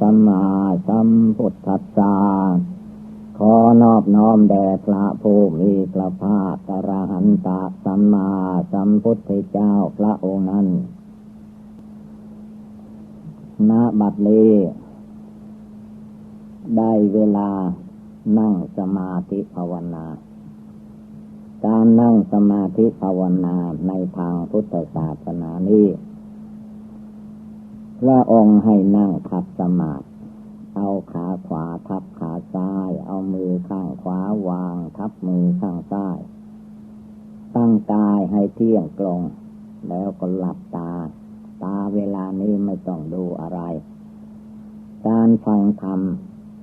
สัมมาสัมพุทธัสสะขอนอบน้อมแด่พระผู้มีพระภาคกระหันตสัมมาสัมพุทธเจ้าพระองค์นั้นณบัดนี้ได้เวลานั่งสมาธิภาวนา การนั่งสมาธิภาวนาในทางพุทธศาสนานี้ พระองค์ให้นั่งขัดสมาธิเอาขาขวาทับขาซ้าย เอามือข้างขวาวาง ทับมือข้างซ้าย ตั้งกายให้เที่ยงตรง แล้วก็หลับตา ตาเวลานี้ไม่ต้องดูอะไร การฟังธรรม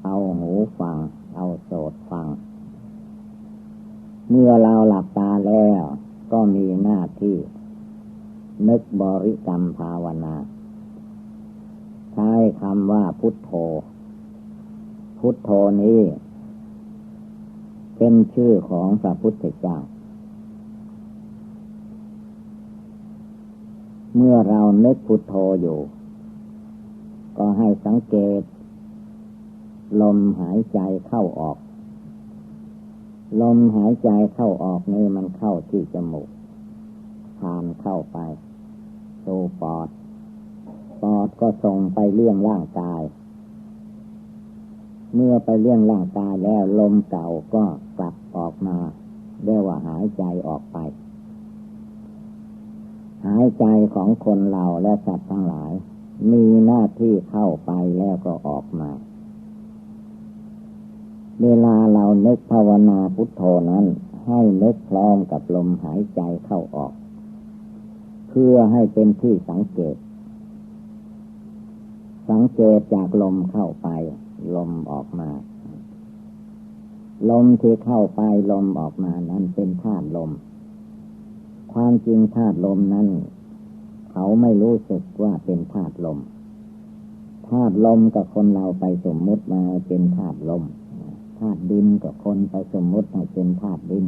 เอาหูฟัง เอาโสดฟัง เมื่อเราหลับตาแล้ว ก็มีหน้าที่ นึกบริกรรมภาวนา ใช้คำว่าพุทโธ พุทโธนี้ เป็นชื่อของพระพุทธเจ้า เมื่อเราเนึกพุทโธอยู่ ก็ให้สังเกต ลมหายใจเข้าออก ลมหายใจเข้าออกนี่มันเข้าที่จมูกผ่านเข้าไปสู่ปอด ปอดก็ส่งไปเลี้ยงร่างกาย เมื่อไปเลี้ยงร่างกายแล้วลมเก่าก็กลับออกมาเรียกว่าหายใจออกไป หายใจของคนเราและสัตว์ทั้งหลาย มีหน้าที่เข้าไปแล้วก็ออกมา เวลาเราเนึกภาวนาพุทโธนั้น ให้นึกพร้อมกับลมหายใจเข้าออก เพื่อให้เป็นที่สังเกต สังเกตจากลมเข้าไป ลมออกมา ลมที่เข้าไปลมออกมานั้นเป็นธาตุลม ความจริงธาตุลมนั้น เขาไม่รู้สึกว่าเป็นธาตุลมธาตุลมกับคนเราไปสมมุติมาเป็นธาตุลมธาตุดินกับคนไปสมมุติให้เป็นธาตุดิน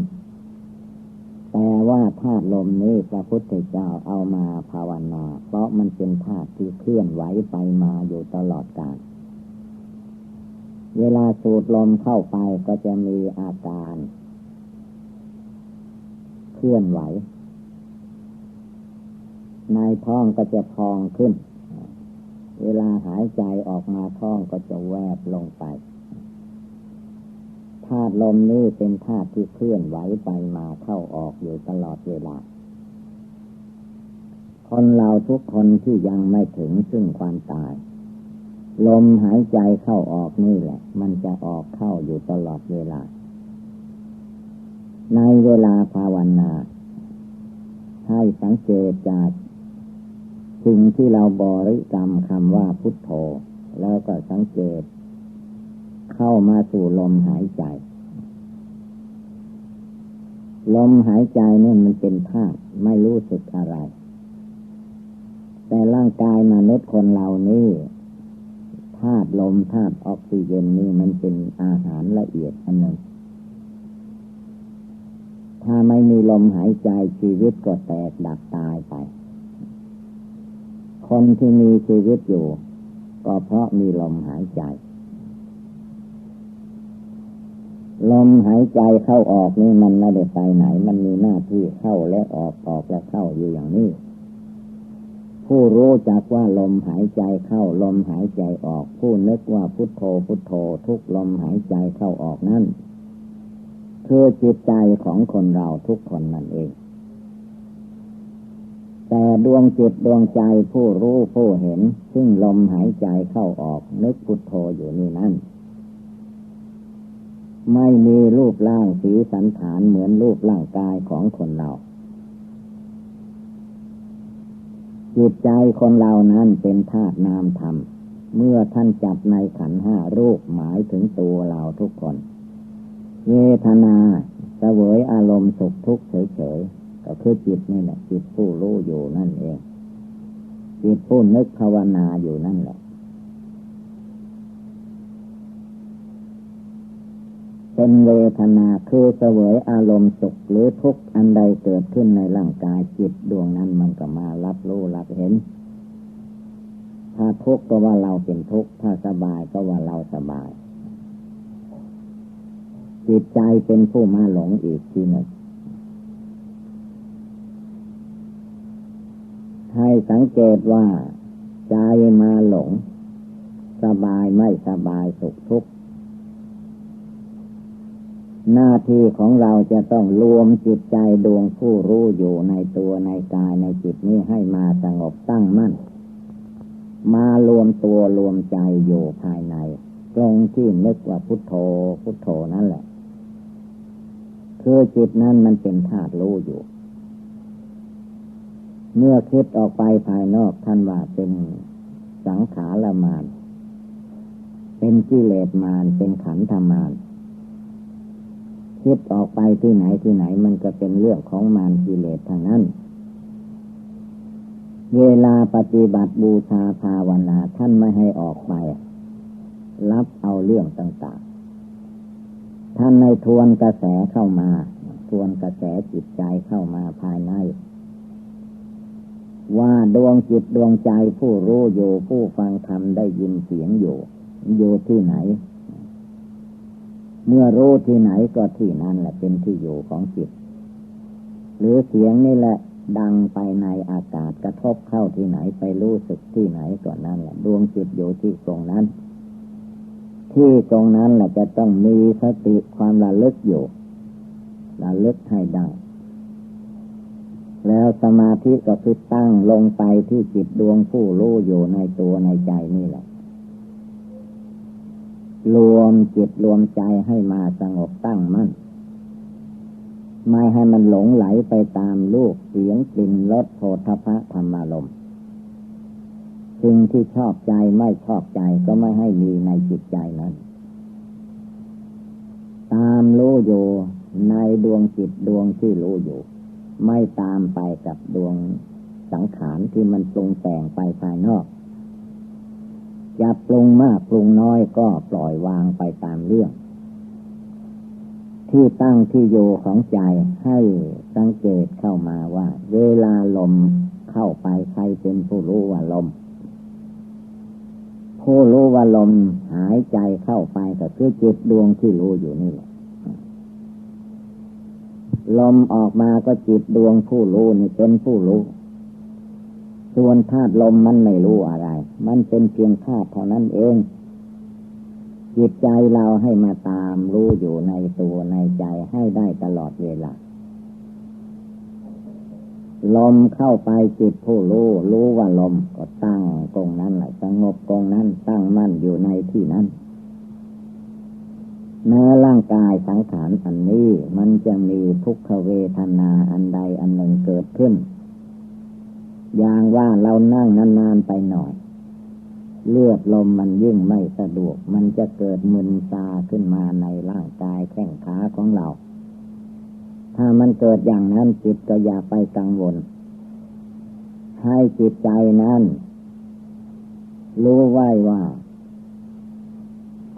แต่ว่าธาตุลมนี้พระพุทธเจ้าเอามาภาวนา เพราะมันเป็นธาตุที่เคลื่อนไหวไปมาอยู่ตลอดกาลเวลาสูดลมเข้าไปก็จะมีอาการ เคลื่อนไหว ในท้องก็จะพองขึ้น เวลาหายใจออกมาท้องก็จะแวบลงไป ธาตุลมนี้เป็นธาตุที่เคลื่อนไหวไปมาเข้าออกอยู่ตลอดเวลา คนเราทุกคนที่ยังไม่ถึงซึ่งความตาย ลมหายใจเข้าออกนี่แหละ มันจะออกเข้าอยู่ตลอดเวลา ในเวลาภาวนา ให้สังเกตจากสิ่งที่เราบริกรรมคำว่าพุทโธ แล้วก็สังเกต เข้ามาสู่ลมหายใจ ลมหายใจเนี่ยมันเป็นธาตุไม่รู้สึกอะไร แต่ร่างกายมนุษย์คนเรานี่ธาตุลมธาตุออกซิเจนนี่มันเป็นอาหารละเอียดอันหนึ่งถ้าไม่มีลมหายใจชีวิตก็แตกดับตายไป คนที่มีชีวิตอยู่ ก็เพราะมีลมหายใจ ลมหายใจเข้าออกนี่มันไม่ได้ไปไหน มันมีหน้าที่เข้าและออกออกและเข้าอยู่อย่างนี้ ผู้รู้จักว่าลมหายใจเข้าลมหายใจออก ผู้นึกว่าพุทโธพุทโธทุกลมหายใจเข้าออกนั่นคือจิตใจของคนเราทุกคนนั่นเอง แต่ดวงจิตดวงใจผู้รู้ผู้เห็น ซึ่งลมหายใจเข้าออกนึกพุทโธอยู่นี่นั่น ไม่มีรูปร่างสีสันฐานเหมือนรูปร่างกายของคนเรา จิตใจคนเรานั้นเป็นธาตุนามธรรม เมื่อท่านจับในขันห้ารูปหมายถึงตัวเราทุกคนเวทนาเสวยอารมณ์สุขทุกข์เฉยๆ ก็คือจิตนี่แหละจิตผู้รู้อยู่นั่นเอง จิตผู้นึกภาวนาอยู่นั่นแหละ เป็นเวทนาคือเสวยอารมณ์สุขหรือทุกข์อันใดเกิดขึ้นในร่างกายจิตดวงนั้นมันก็มารับรู้รับเห็น ถ้าทุกข์ก็ว่าเราเป็นทุกข์ถ้าสบายก็ว่าเราสบาย จิตใจเป็นผู้มาหลงอีกทีหนึ่งให้สังเกตว่า ใจมาหลง สบายไม่สบายสุขทุกข์ หน้าที่ของเราจะต้องรวมจิตใจดวงผู้รู้อยู่ในตัวในกายในจิตนี้ให้มาสงบตั้งมั่น มารวมตัวรวมใจอยู่ภายใน ตรงที่นึกว่าพุทโธพุทโธนั่นแหละ คือจิตนั้นมันเป็นธาตุรู้อยู่ เมื่อคิดออกไปภายนอกท่านว่าเป็นสังขารมาน เป็นกิเลสมานเป็นขันธมาน คิดออกไปที่ไหนที่ไหนมันก็เป็นเรื่องของมารกิเลสทางนั้น เวลาปฏิบัติบูชาภาวนาท่านไม่ให้ออกไป รับเอาเรื่องต่างๆ ท่านในทวนกระแสเข้ามา ทวนกระแสจิตใจเข้ามาภายใน ว่าดวงจิตดวงใจผู้รู้อยู่ผู้ฟังธรรมได้ยินเสียงอยู่ อยู่ที่ไหน เมื่อรู้ที่ไหนก็ที่นั่นแหละเป็นที่อยู่ของจิต หรือเสียงนี่แหละดังไปในอากาศกระทบเข้าที่ไหนไปรู้สึกที่ไหนก่อนนั่นแหละดวงจิตอยู่ที่ตรงนั้น ที่ตรงนั้นแหละจะต้องมีสติความระลึกอยู่ระลึกให้ได้ แล้วสมาธิก็คือตั้งลงไปที่จิตดวงผู้รู้อยู่ในตัวในใจนี่แหละ รวมจิตรวมใจให้มาสงบตั้งมั่น ไม่ให้มันหลงไหลไปตามลูกเสียงกลิ่นรสโผฏฐะธรรมารมสิ่งที่ชอบใจไม่ชอบใจก็ไม่ให้มีในจิตใจนั้น ตามรู้อยู่ในดวงจิตดวงที่รู้อยู่ ไม่ตามไปกับดวงสังขารที่มันปรุงแต่งไปภายนอก จะปรุงมากปรุงน้อยก็ปล่อยวางไปตามเรื่อง ที่ตั้งที่โยของใจให้สังเกตเข้ามาว่า เวลาลมเข้าไปใครเป็นผู้รู้ว่าลม ผู้รู้ว่าลมหายใจเข้าไปก็คือจิตดวงที่รู้อยู่นี่แหละลมออกมาก็จิตดวงผู้รู้นี่เป็นผู้รู้ ส่วนธาตุลมมันไม่รู้อะไร มันเป็นเพียงธาตุเท่านั้นเอง จิตใจเราให้มาตามรู้อยู่ในตัวในใจให้ได้ตลอดเวลา ลมเข้าไปจิตผู้รู้ รู้ว่าลมก็ตั้งตรงนั้นแหละสงบตรงนั้นตั้งมั่นอยู่ในที่นั้นแม้ร่างกายสังขารอันนี้ มันจะมีทุกขเวทนาอันใดอันหนึ่งเกิดขึ้น อย่างว่าเรานั่งนานๆไปหน่อย เลือดลมมันยิ่งไม่สะดวก มันจะเกิดมึนซาขึ้นมาในร่างกายแข้งขาของเรา ถ้ามันเกิดอย่างนั้นจิตก็อย่าไปกังวล ให้จิตใจนั้นรู้ไว้ว่า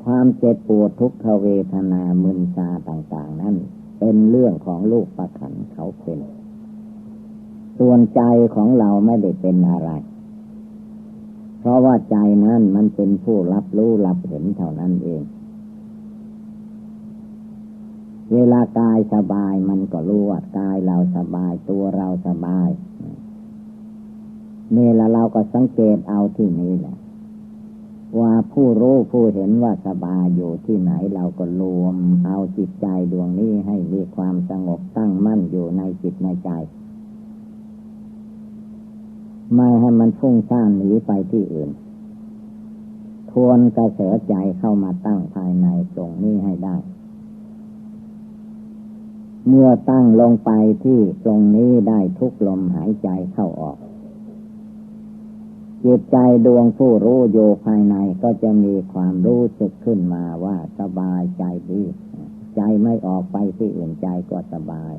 ความเจ็บปวดทุกขเวทนามึนซาต่าง ๆ นั้นเป็นเรื่องของลูกประขันเขาเป็น ส่วนใจของเราไม่ได้เป็นอะไร เพราะว่าใจนั้นมันเป็นผู้รับรู้รับเห็นเท่านั้นเอง เวลากายสบายมันก็รู้ว่ากายเราสบายตัวเราสบายนี่แล้วเราก็สังเกตเอาที่นี้แหละ ว่าผู้รู้ผู้เห็นว่าสบายอยู่ที่ไหนเราก็รวม เอาจิตใจดวงนี้ให้มีความสงบตั้งมั่นอยู่ในจิตในใจ ไม่ให้มันฟุ้งซ่านหนีไปที่อื่น ทวนกระแสใจเข้ามาตั้งภายในตรงนี้ให้ได้ เมื่อตั้งลงไปที่ตรงนี้ได้ทุกลมหายใจเข้าออก จิตใจดวงผู้รู้โยภายในก็จะมีความรู้สึกขึ้นมาว่าสบายใจดี ใจไม่ออกไปที่อื่นใจก็สบาย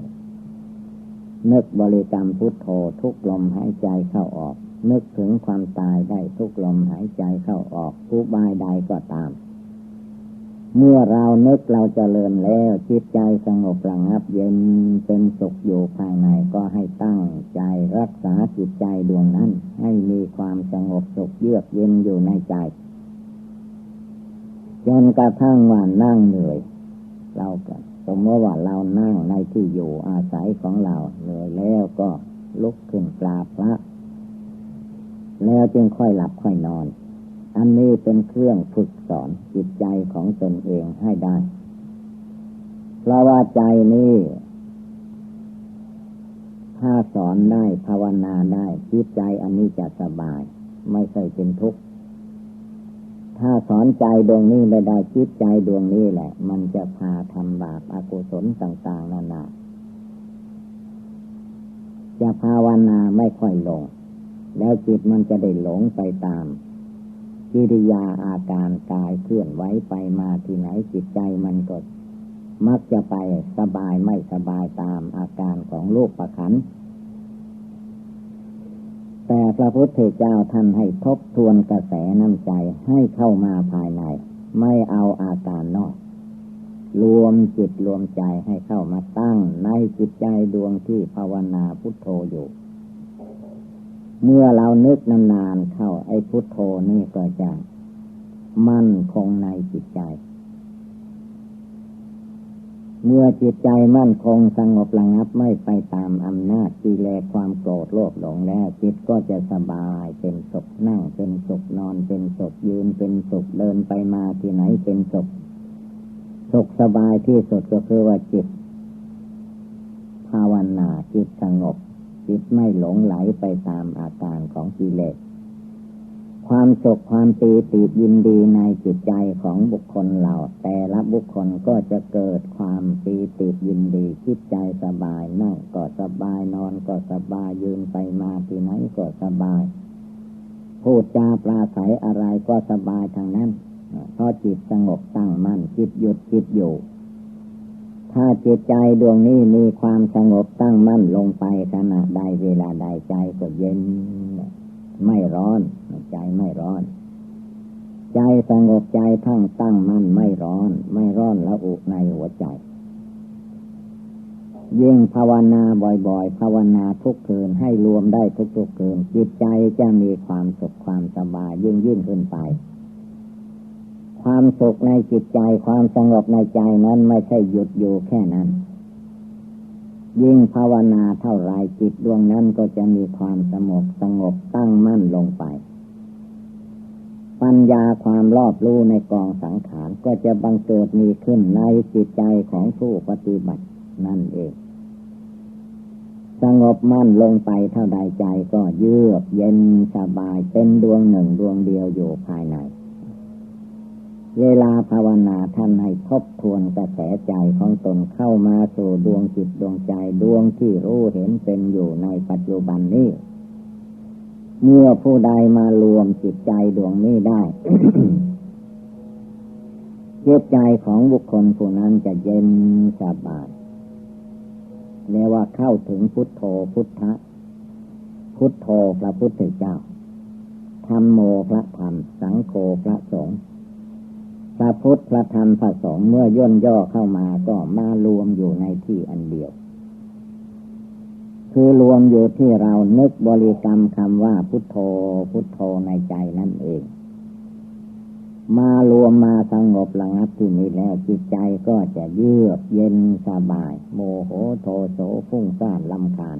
นึกบริกรรมพุทโธทุกลมหายใจเข้าออก นึกถึงความตายได้ทุกลมหายใจเข้าออกผู้บายใดก็ตาม เมื่อเรานึกเราจเจริญแล้วจิตใจสงบระงับเย็นเป็นสุขอยู่ภายในก็ให้ตั้งใจรักษาจิตใจดวงนั้น ให้มีความสงบสุขเยือกเย็นอยู่ในใจจนกระทั่งว่านั่งเหนื่อยเราก็ สมมติว่าเรานั่งในที่อยู่อาศัยของเราเหนื่อยแล้วก็ลุกขึ้นกราบพระ แล้วจึงค่อยหลับค่อยนอน อันนี้เป็นเครื่องฝึกสอนจิตใจของตนเองให้ได้ เพราะว่าใจนี้ถ้าสอนได้ภาวนาได้จิตใจอันนี้จะสบาย ไม่ใช่เป็นทุกข์ ถ้าสอนใจดวงนี้ไม่ได้จิตใจดวงนี้แหละ มันจะพาทำบาปอากุศลต่าง ๆนานาจะภาวนาไม่ค่อยลง แล้วจิตมันจะได้หลงไปตามกิริยาอาการกายเคลื่อนไหวไปมาที่ไหนจิตใจมันก็มักจะไปสบายไม่สบายตามอาการของโลกประคัน แต่พระพุทธเจ้าท่านให้ทบทวนกระแสน้ำใจให้เข้ามาภายใน ไม่เอาอาการนอก รวมจิตรวมใจให้เข้ามาตั้งในจิตใจดวงที่ภาวนาพุทโธอยู่ เมื่อเรานึกนานๆเข้าไอ้พุทโธนี่ก็จะมั่นคงในจิตใจ เมื่อจิตใจมั่นคงสงบระงับไม่ไปตามอำนาจกิเลสความโกรธโลภหลงแล้ว จิตก็จะสบายเป็นสุขนั่งเป็นสุขนอนเป็นสุขยืนเป็นสุขเดินไปมาที่ไหนเป็นสุขสุขสบายที่สุดก็คือว่าจิต ภาวนาจิตสงบ จิตไม่หลงไหลไปตามอาการของกิเลส ความสุขความปีติยินดีในจิตใจของบุคคลเรา แต่ละบุคคลก็จะเกิดความปีติยินดีจิตใจสบายนั่งก็สบายนอนก็สบายยืนไปมาที่ไหนก็สบาย พูดจาปราศัยอะไรก็สบายทางนั้นเพราะจิตสงบตั้งมั่นจิตหยุดจิตอยู่ ถ้าจิตใจดวงนี้มีความสงบตั้งมั่นลงไปขณะใดเวลาใดใจก็เย็น ไม่ร้อน ใจไม่ร้อน ใจสงบใจทั้งตั้งมั่นไม่ร้อน ไม่ร้อนแล้วอุในหัวใจยิ่งภาวนาบ่อยๆ ภาวนาทุกคืนให้รวมได้ทุกๆคืน จิตใจจะมีความสุขความสบายยิ่งยิ่งขึ้นไป ความสุขในจิตใจความสงบในใจนั้นไม่ใช่หยุดอยู่แค่นั้น ยิ่งภาวนาเท่าไรจิตดวงนั้นก็จะมีความสงบสงบตั้งมั่นลงไป ปัญญาความรอบรู้ในกองสังขารก็จะบังเกิดมีขึ้นในจิตใจของผู้ปฏิบัตินั่นเอง สงบมั่นลงไปเท่าใดใจก็เยือกเย็นสบายเป็นดวงหนึ่งดวงเดียวอยู่ภายใน เวลาภาวนาท่านให้ทบทวนกระแสใจของตนเข้ามาสู่ดวงจิตดวงใจดวงที่รู้เห็นเป็นอยู่ในปัจจุบันนี้เมื่อผู้ใดมารวมจิตใจดวงนี้ได้จิตใจของบุคคลผู้นั้นจะเย็นสบายเรียกว่าเข้าถึงพุทโธพุทธะ พุทโธพระพุทธเจ้าธรรมโมพระธรรม สังโฆพระสงฆ์ พระพุทธพระธรรมพระสงฆ์เมื่อย่นย่อเข้ามาก็มารวมอยู่ในที่อันเดียว คือรวมอยู่ที่เรานึกบริกรรมคำว่าพุทโธพุทโธในใจนั่นเอง มารวมมาสงบระงับที่นี้แล้วจิตใจก็จะเยือกเย็นสบาย โมโหโทโสฟุ้งซ่านลำคาญ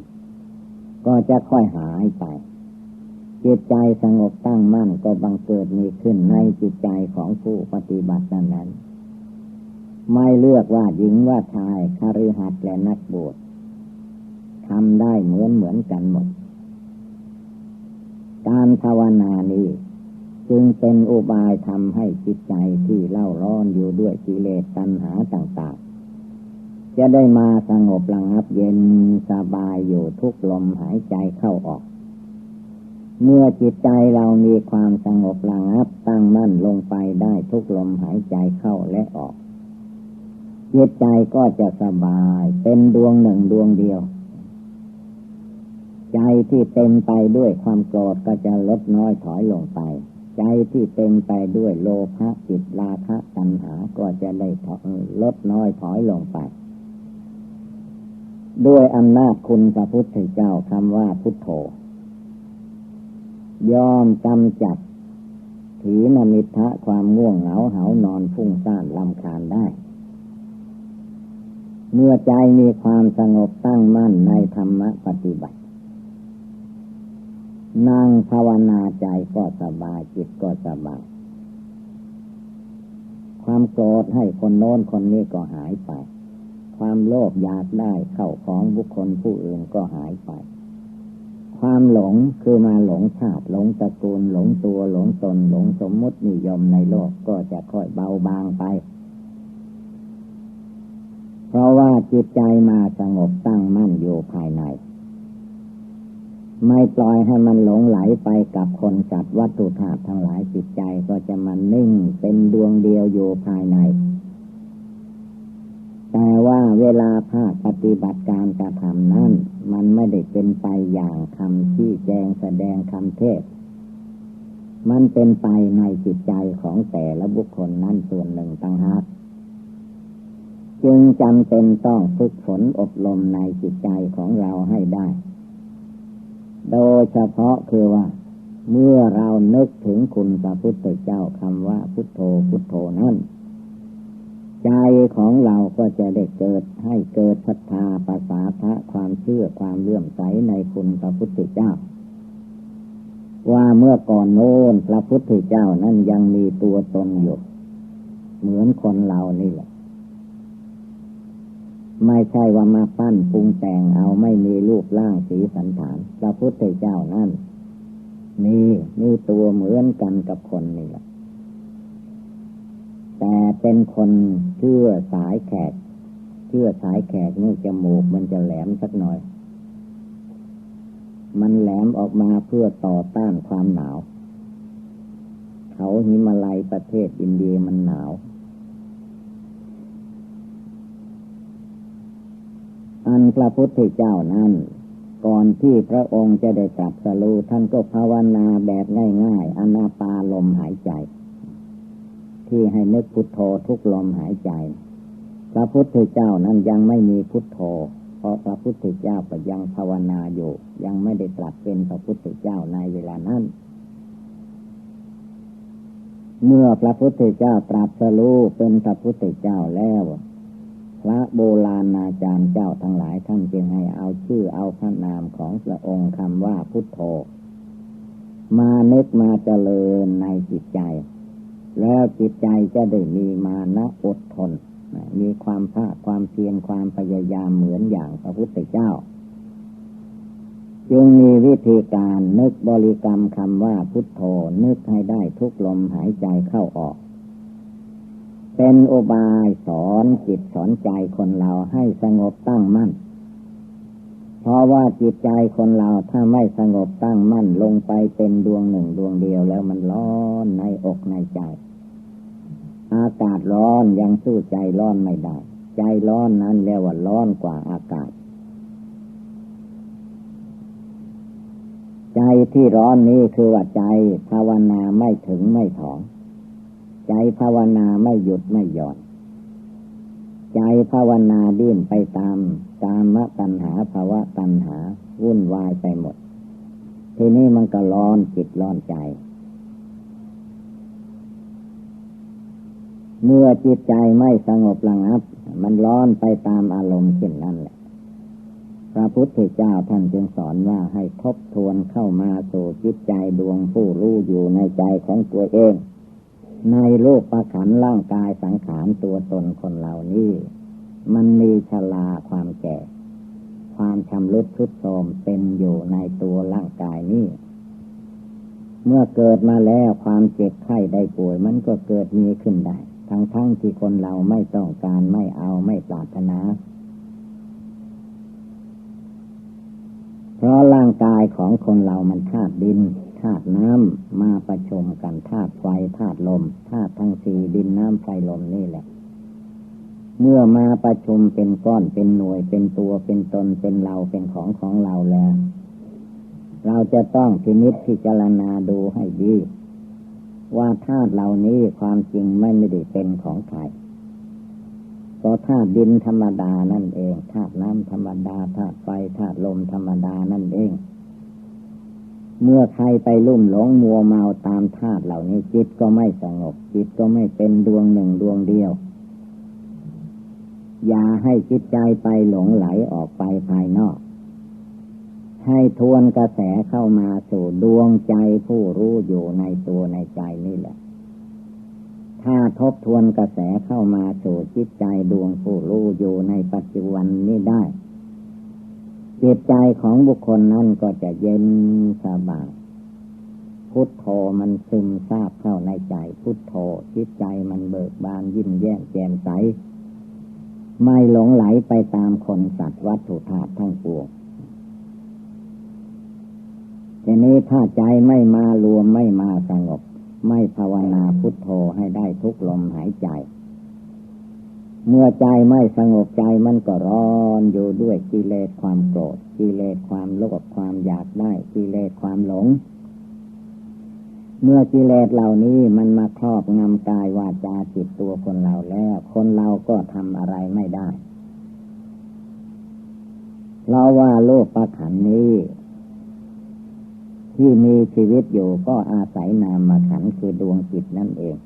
ก็จะค่อยหายไป จิตใจสงบตั้งมั่นก็บังเกิดมีขึ้นในจิตใจของผู้ปฏิบัตินั้น ไม่เลือกว่าหญิงว่าชายคาริหัดและนักบวชทำได้เหมือนเหมือนกันหมด การภาวนานี้จึงเป็นอุบายทำให้จิตใจที่เล่าร้อนอยู่ด้วยกิเลสตัณหาต่างๆ จะได้มาสงบระงับเย็นสบายอยู่ทุกลมหายใจเข้าออก เมื่อจิตใจเรามีความสงบระงับตั้งมั่นลงไปได้ทุกลมหายใจเข้าและออก จิตใจก็จะสบายเป็นดวงหนึ่งดวงเดียว ใจที่เต็มไปด้วยความโกรธก็จะลดน้อยถอยลงไป ใจที่เต็มไปด้วยโลภะจิตราคะตัณหาก็จะได้ลดน้อยถอยลงไปด้วยอำนาจคุณพระพุทธเจ้าคำว่าพุทโธ ยอมกำจัดถีนมิทะความง่วงเหงาเหานอนฟุ้งซ่านลำคาญได้ เมื่อใจมีความสงบตั้งมั่นในธรรมปฏิบัติ นั่งภาวนาใจก็สบายจิตก็สบาย ความโกรธให้คนโน้นคนนี้ก็หายไป ความโลภอยากได้เข้าของบุคคลผู้อื่นก็หายไป ความหลงคือมาหลงชาติหลงตระกูลหลงตัวหลงตนหลงสมมตินิยมในโลกก็จะค่อยเบาบางไป เพราะว่าจิตใจมาสงบตั้งมั่นอยู่ภายใน ไม่ปล่อยให้มันหลงไหลไปกับคนจัดวัตถุธาตุทั้งหลายจิตใจก็จะมันนิ่งเป็นดวงเดียวอยู่ภายใน ว่าเวลาภาคปฏิบัติการจะทำนั้น มันไม่ได้เป็นไปอย่างคำที่แจงแสดงคำเทศ มันเป็นไปในจิตใจของแต่ละบุคคลนั้นส่วนหนึ่งต่างหากจึงจำเป็นต้องฝึกฝนอบรมในจิตใจของเราให้ได้ โดยเฉพาะคือว่า เมื่อเรานึกถึงคุณพระพุทธเจ้าคำว่าพุทโธพุทโธนั้น ใจของเราก็จะได้เกิดให้เกิดศรัทธาภาษาพระความเชื่อความเลื่อมใสในคุณพระพุทธเจ้า ว่าเมื่อก่อนโน้นพระพุทธเจ้านั้นยังมีตัวตนอยู่ เหมือนคนเรานี่แหละ ไม่ใช่ว่ามาปั้นปรุงแต่งเอาไม่มีรูปร่างสีสันฐาน พระพุทธเจ้านั่นมีมีตัวเหมือนกันกับคนนี่แหละ แต่เป็นคนเชื่อสายแขก เชื่อสายแขกนี่จมูกมันจะแหลมสักหน่อย มันแหลมออกมาเพื่อต่อต้านความหนาว เขาหิมาลัยประเทศอินเดียมันหนาว อันพระพุทธเจ้านั้นก่อนที่พระองค์จะได้ตรับสรูท่านก็ภาวนาแบบง่าย ๆ อนาปาลมหายใจ ที่ให้นึกพุทโธทุกลมหายใจ พระพุทธเจ้านั้นยังไม่มีพุทโธ เพราะพระพุทธเจ้าก็ยังภาวนาอยู่ ยังไม่ได้ตรัสเป็นพระพุทธเจ้าในเวลานั้น เมื่อพระพุทธเจ้าตรัสรู้เป็นพระพุทธเจ้าแล้วพระโบราณอาจารย์เจ้าทั้งหลายท่านจึงให้เอาชื่อเอาพระนามของพระองค์คำว่าพุทโธ มาเนกมาเจริญในจิตใจ แล้วจิตใจจะได้มีมานะอดทน มีความภาคความเพียรความพยายามเหมือนอย่างพระพุทธเจ้า จึงมีวิธีการนึกบริกรรมคำว่าพุทโธนึกให้ได้ทุกลมหายใจเข้าออก เป็นอุบายสอนจิตสอนใจคนเราให้สงบตั้งมั่นเพราะว่าจิตใจคนเราถ้าไม่สงบตั้งมั่นลงไปเป็นดวงหนึ่งดวงเดียวแล้วมันร้อนในอกในใจ อากาศร้อนยังสู้ใจร้อนไม่ได้ ใจร้อนนั้นเรียกว่าร้อนกว่าอากาศ ใจที่ร้อนนี้คือว่าใจภาวนาไม่ถึงไม่ถองใจภาวนาไม่หยุดไม่หย่อน ใจภาวนาดิ้นไปตามตามมตัณหาภาวะตัณหา วุ่นวายไปหมด ทีนี้มันก็ร้อนจิตร้อนใจ เมื่อจิตใจไม่สงบระงับ มันร้อนไปตามอารมณ์เช่นนั้นแหละ พระพุทธเจ้าท่านจึงสอนว่าให้ทบทวนเข้ามาสู่จิตใจดวงผู้รู้อยู่ในใจของตัวเอง ในโลกประขันร่างกายสังขารตัวตนคนเหล่านี้ มันมีชลาความแก่ ความชำรุดทุดโทรมเป็นอยู่ในตัวร่างกายนี้เมื่อเกิดมาแล้วความเจ็บไข้ได้ป่วย มันก็เกิดมีขึ้นได้ ทั้งทั้งที่คนเราไม่ต้องการไม่เอาไม่ปรารถนา เพราะร่างกายของคนเรามันธาตุดินธาตุน้ำมาประชุมกันธาตุไฟธาตุลมธาตุทั้งสี่ดินน้ำไฟลมนี่แหละ เมื่อมาประชุมเป็นก้อนเป็นหน่วยเป็นตัวเป็นตนเป็นเราเป็นของของเราแล้ว เราจะต้องพินิจพิจารณาดูให้ดี ว่าธาตุเหล่านี้ความจริงไม่ไม่ได้เป็นของใครก็ธาตุดินธรรมดานั่นเองธาตุน้ำธรรมดาธาตุไฟธาตุลมธรรมดานั่นเอง เมื่อใครไปลุ่มหลงมัวเมาตามธาตุเหล่านี้จิตก็ไม่สงบ จิตก็ไม่เป็นดวงหนึ่งดวงเดียว อย่าให้จิตใจไปหลงไหลออกไปภายนอก ให้ทวนกระแสเข้ามาสู่ดวงใจผู้รู้อยู่ในตัวในใจนี่แหละ ถ้าทบทวนกระแสเข้ามาสู่จิตใจดวงผู้รู้อยู่ในปัจจุบันนี้ได้ จิตใจของบุคคลนั้นก็จะเย็นสบาย พุทโธมันซึมซาบเข้าในใจ พุทโธจิตใจมันเบิกบานยิ้มแย้มแจ่มใส ไม่หลงไหลไปตามคนสัตว์วัตถุธาตุทั้งปวง ทีนี้ถ้าใจไม่มารวมไม่มาสงบ ไม่ภาวนาพุทโธให้ได้ทุกลมหายใจ เมื่อใจไม่สงบใจมันก็ร้อนอยู่ด้วยกิเลสความโกรธกิเลสความโลภความอยากได้กิเลสความหลง เมื่อกิเลสเหล่านี้มันมาครอบงำกายวาจาจิตตัวคนเราแล้ว คนเราก็ทำอะไรไม่ได้เราว่าโลกประขันนี้ ที่มีชีวิตอยู่ก็อาศัยนามขันคือดวงจิตนั่นเอง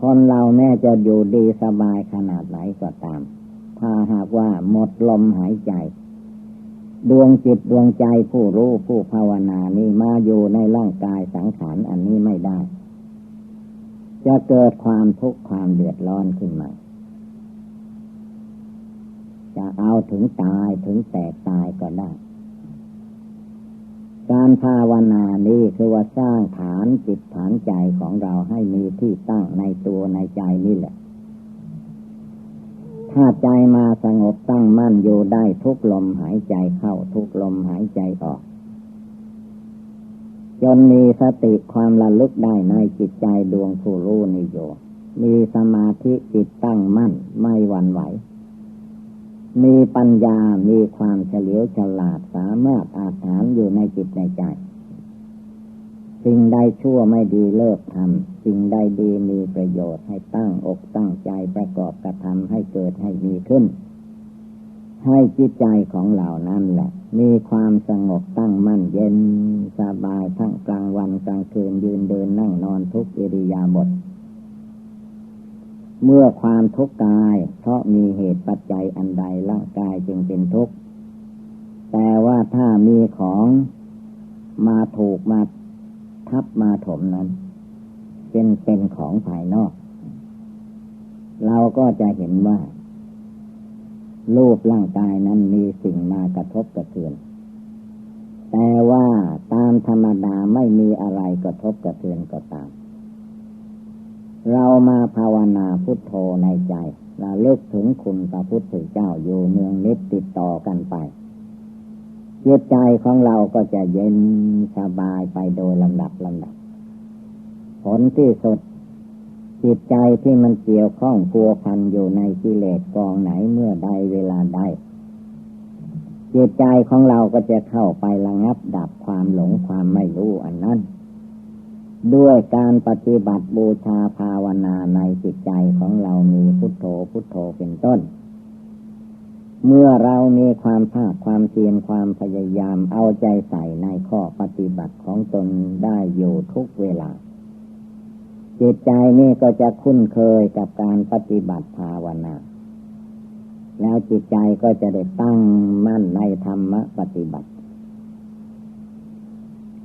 คนเราแม้จะอยู่ดีสบายขนาดไหนก็ตาม ถ้าหากว่าหมดลมหายใจ ดวงจิตดวงใจผู้รู้ผู้ภาวนานี้มาอยู่ในร่างกายสังขารอันนี้ไม่ได้ จะเกิดความทุกข์ความเดือดร้อนขึ้นมาจะเอาถึงตายถึงแตกตายก็ได้ การภาวนานี้คือว่าสร้างฐานจิตฐานใจของเราให้มีที่ตั้งในตัวในใจนี่แหละ ถ้าใจมาสงบตั้งมั่นอยู่ได้ทุกลมหายใจเข้าทุกลมหายใจออก จนมีสติความระลึกได้ในจิตใจดวงผู้รู้นิโยมีสมาธิจิตตั้งมั่นไม่หวั่นไหว มีปัญญา มีความเฉลียวฉลาดสามารถอาถานอยู่ในจิตในใจ สิ่งใดชั่วไม่ดีเลิกทำ สิ่งใดดีมีประโยชน์ให้ตั้งอกตั้งใจประกอบกระทำให้เกิดให้มีขึ้น ให้จิตใจของเหล่านั้นแหละ มีความสงบตั้งมั่นเย็นสบายทั้งกลางวันกลางคืนยืนเดินนั่งนอนทุกอิริยาบถ เมื่อความทุกข์กาย เพราะมีเหตุปัจจัยอันใดร่างกายจึงเป็นทุกข์ แต่ว่าถ้ามีของมาถูกมาทับมาถมนั้น เป็นเป็นของภายนอก เราก็จะเห็นว่ารูปร่างกายนั้นมีสิ่งมากระทบกระเทือน แต่ว่าตามธรรมดาไม่มีอะไรกระทบกระเทือนก็ตาม เรามาภาวนาพุทโธในใจเราเลิกถึงคุณพระพุทธเจ้าอยู่เนืองนิดติดต่อกันไปจิตใจของเราก็จะเย็นสบายไปโดยลำดับลำดับ ผลที่สุด จิตใจที่มันเกี่ยวข้องพัวพันอยู่ในกิเลสกองไหนเมื่อใดเวลาใดจิตใจของเราก็จะเข้าไประงับดับความหลงความไม่รู้อันนั้น ด้วยการปฏิบัติบูชาภาวนาในจิตใจของเรามีพุทโธพุทโธเป็นต้น เมื่อเรามีความภาคความเพียรความพยายามเอาใจใส่ในข้อปฏิบัติของตนได้อยู่ทุกเวลา จิตใจนี่ก็จะคุ้นเคยกับการปฏิบัติภาวนา แล้วจิตใจก็จะได้ตั้งมั่นในธรรมปฏิบัติ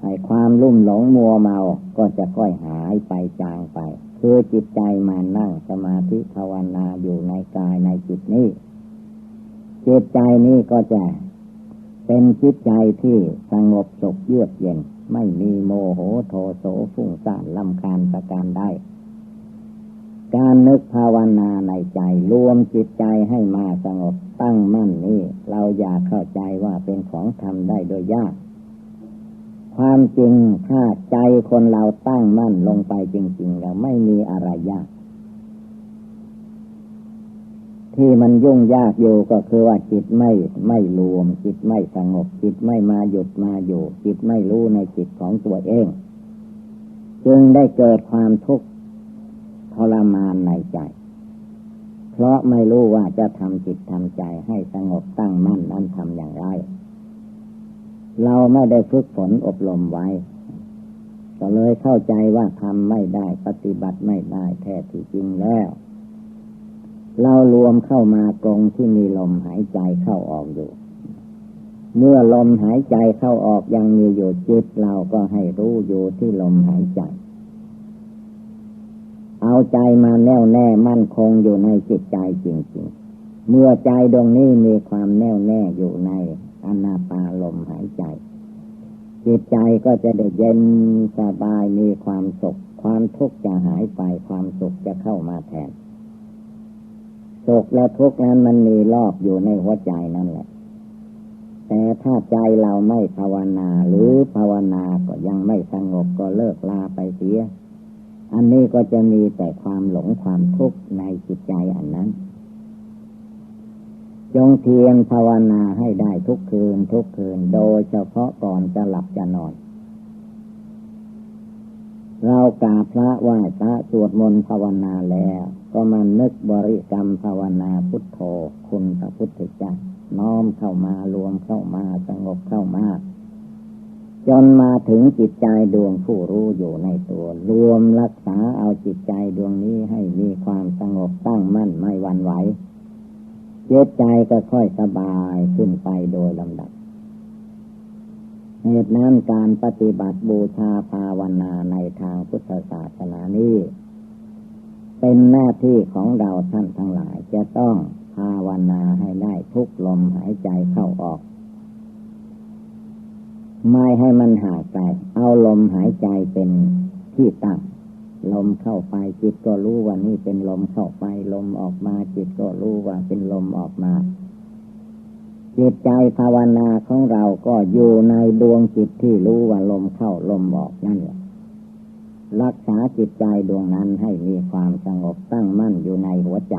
ให้ความลุ่มหลงมัวเมาก็จะค่อยหายไปจางไป คือจิตใจมานั่งสมาธิภาวนาอยู่ในกายในจิตนี้ จิตใจนี้ก็จะเป็นจิตใจที่สงบสุขเยือกเย็น ไม่มีโมโหโทโสฟุ้งซ่านลำคาญประการใดการนึกภาวนาในใจรวมจิตใจให้มาสงบตั้งมั่นนี้ เราอยากเข้าใจว่าเป็นของทำได้โดยยาก ความจริงถ้าใจคนเราตั้งมั่นลงไปจริง ๆ แล้วไม่มีอะไรยาก ที่มันยุ่งยากอยู่ก็คือว่าจิตไม่ไม่รวม จิตไม่สงบ จิตไม่มาหยุดมาอยู่ จิตไม่รู้ในจิตของตัวเอง จึงได้เกิดความทุกข์ทรมานในใจ เพราะไม่รู้ว่าจะทำจิตทำใจให้สงบตั้งมั่นนั้นทำอย่างไร เราไม่ได้ฝึกฝนอบรมไว้ ก็เลยเข้าใจว่าทำไม่ได้ปฏิบัติไม่ได้แท้ที่จริงแล้ว เรารวมเข้ามากรงที่มีลมหายใจเข้าออกอยู่ เมื่อลมหายใจเข้าออกยังมีอยู่จิตเราก็ให้รู้อยู่ที่ลมหายใจ เอาใจมาแน่วแน่มั่นคงอยู่ในจิตใจจริง ๆ เมื่อใจดวงนี้มีความแน่วแน่อยู่ใน อนาปาลมหายใจ จิตใจก็จะได้เย็นสบายมีความสุข ความทุกข์จะหายไปความสุขจะเข้ามาแทนสุขและทุกข์นั้นมันมีรอบอยู่ในหัวใจนั่นแหละ แต่ถ้าใจเราไม่ภาวนาหรือภาวนาก็ยังไม่สงบก็เลิกลาไปเสีย อันนี้ก็จะมีแต่ความหลงความทุกข์ในจิตใจอันนั้น จงเทียนภาวนาให้ได้ทุกคืนทุกคืน โดยเฉพาะก่อนจะหลับจะนอน เรากราบพระไหว้พระสวดมนต์ภาวนาแล้ว ก็มานึกบริกรรมภาวนาพุทโธคุณพระพุทธเจ้าน้อมเข้ามารวมเข้ามาสงบเข้ามาจนมาถึงจิตใจดวงผู้รู้อยู่ในตัว รวมรักษาเอาจิตใจดวงนี้ให้มีความสงบตั้งมั่นไม่หวั่นไหว จิตใจก็ค่อยสบายขึ้นไปโดยลำดับ เหตุนั้นการปฏิบัติบูชาภาวนาในทางพุทธศาสนานี้ เป็นหน้าที่ของเราท่านทั้งหลายจะต้องภาวนาให้ได้ทุกลมหายใจเข้าออก ไม่ให้มันหางไกเอาลมหายใจเป็นที่ตั้ง ลมเข้าไปจิตก็รู้ว่านี่เป็นลมเข้าไป ลมออกมา จิตก็รู้ว่าเป็นลมออกมาจิตใจภาวนาของเราก็อยู่ในดวงจิตที่รู้ว่าลมเข้าลมออกนั่นแหละรักษาจิตใจดวงนั้นให้มีความสงบตั้งมั่นอยู่ในหัวใจ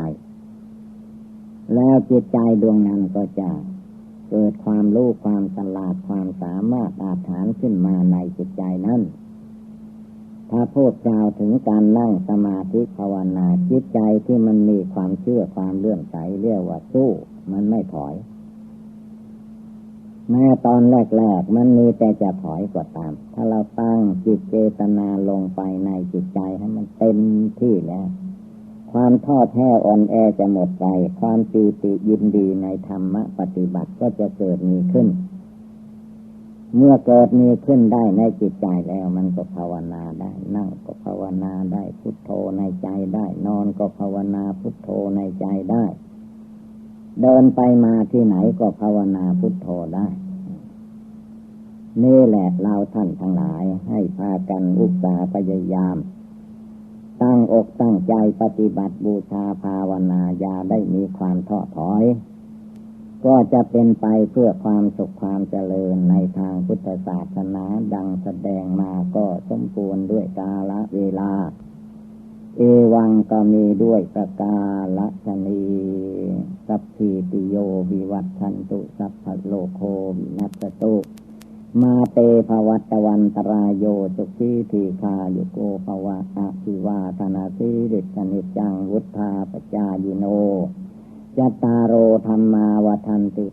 แล้วจิตใจดวงนั้นก็จะเกิดความรู้ความฉลาดความสามารถอาถานขึ้นมาในจิตใจนั้น ถ้าพูดกล่าวถึงการนั่งสมาธิภาวนาจิตใจที่มันมีความเชื่อความเลื่อมใสเรียกว่าสู้ มันไม่ถอย แม้ตอนแรกๆมันมีแต่จะถอยก็ตาม ถ้าเราตั้งจิตเจตนาลงไปในจิตใจให้มันเต็มที่แล้ว ความทอดแท้อ่อนแอจะหมดไป ความปีติยินดีในธรรมะปฏิบัติก็จะเกิดมีขึ้น เมื่อเกิดมีขึ้นได้ในจิตใจแล้ว มันก็ภาวนาได้ นั่งก็ภาวนาได้พุทโธในใจได้ นอนก็ภาวนาพุทโธในใจได้ เดินไปมาที่ไหนก็ภาวนาพุทโธได้ นี่แหละเราท่านทั้งหลายให้พากันอุตสาห์พยายาม ตั้งอกตั้งใจปฏิบัติบูชาภาวนาญาได้มีความท้อถอย ก็จะเป็นไปเพื่อความสุขความเจริญในทางพุทธศาสนาดังแสดงมาก็สมบูรณ์ด้วยกาละเวลา เอวังก็มีด้วยประกาละชนีสัพพิติโยวิวัตชันตุสัพพโลโควินัสตุมาเตภวัตวันตรายโยสุขีทีคาโยโกภวะอาภิวาธนาสีริสนิจังวุธาปจายิโน จตารโรธรรมาวทันติ